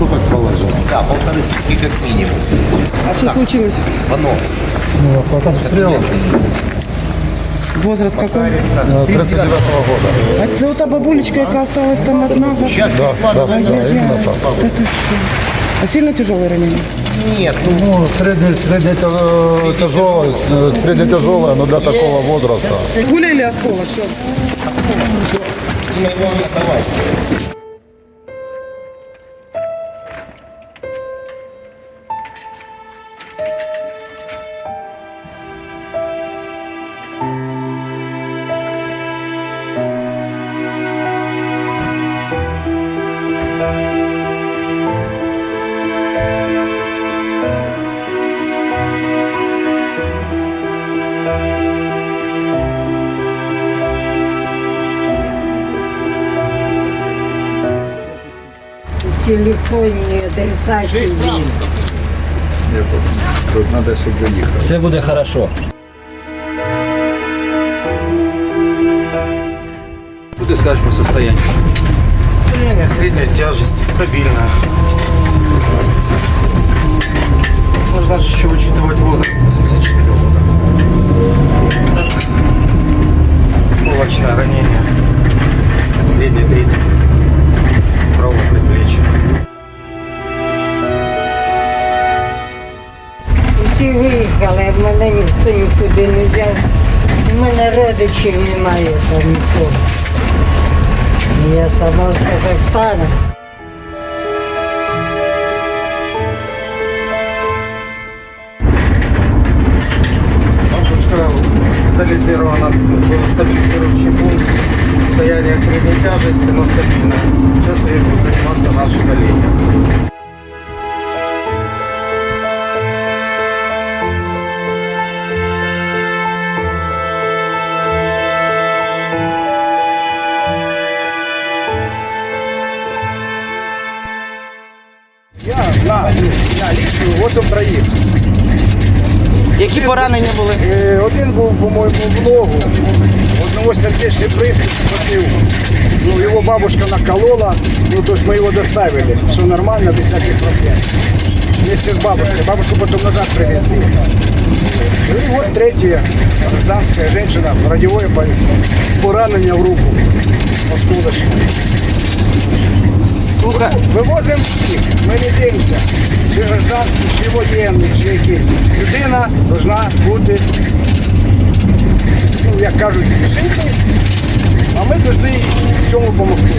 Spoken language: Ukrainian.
суток проложил. Да, полторы сутки как минимум. А что случилось? Оно. Ну, потом стрел Возраст какой? 39 года. А це та бабулечка, яка осталась там одна? да? Сейчас Да, да, да, именно так. Та ти що? А сильно тяжелое ранение? Нет, ну Ну, средне, средне, тя- тяжелое, э, средне тяжелое, но для такого возраста. Пуля или осколок? Что? на его не сдавать. Телефоні адреса. Тут надо, чтобы выехать. Все буде хорошо. Что ты скажешь по состоянию? Состояние средней тяжести, стабильное. Нужно еще учитывать возраст 84 года. Виїхали, мене ніхто нікуди не взяв. У мене родичів немає там нікого. Я сама з Казахстана. Детализирована стабилизирующий пункт. Состояние средней тяжести, но стабильное. Сейчас На, я лічу, от троїх. Які поранення були? Е, Один був, по-моєму, в ногу, одного сердечный приступ схватил. Ну, его бабушка наколола, ну, то есть мы доставили. Все нормально, без всяких проблем. Вместе с бабушкой. Бабушку потом назад привезли. И вот третья гражданская женщина, радиовое поранение в руку. Осколочное. Слухай, Вивозимо всіх, ми не дивимося, чи гражданські, чи воєнні, чи які. Людина повинна бути, ну, як кажуть, жити, а ми повинні в цьому допомогти.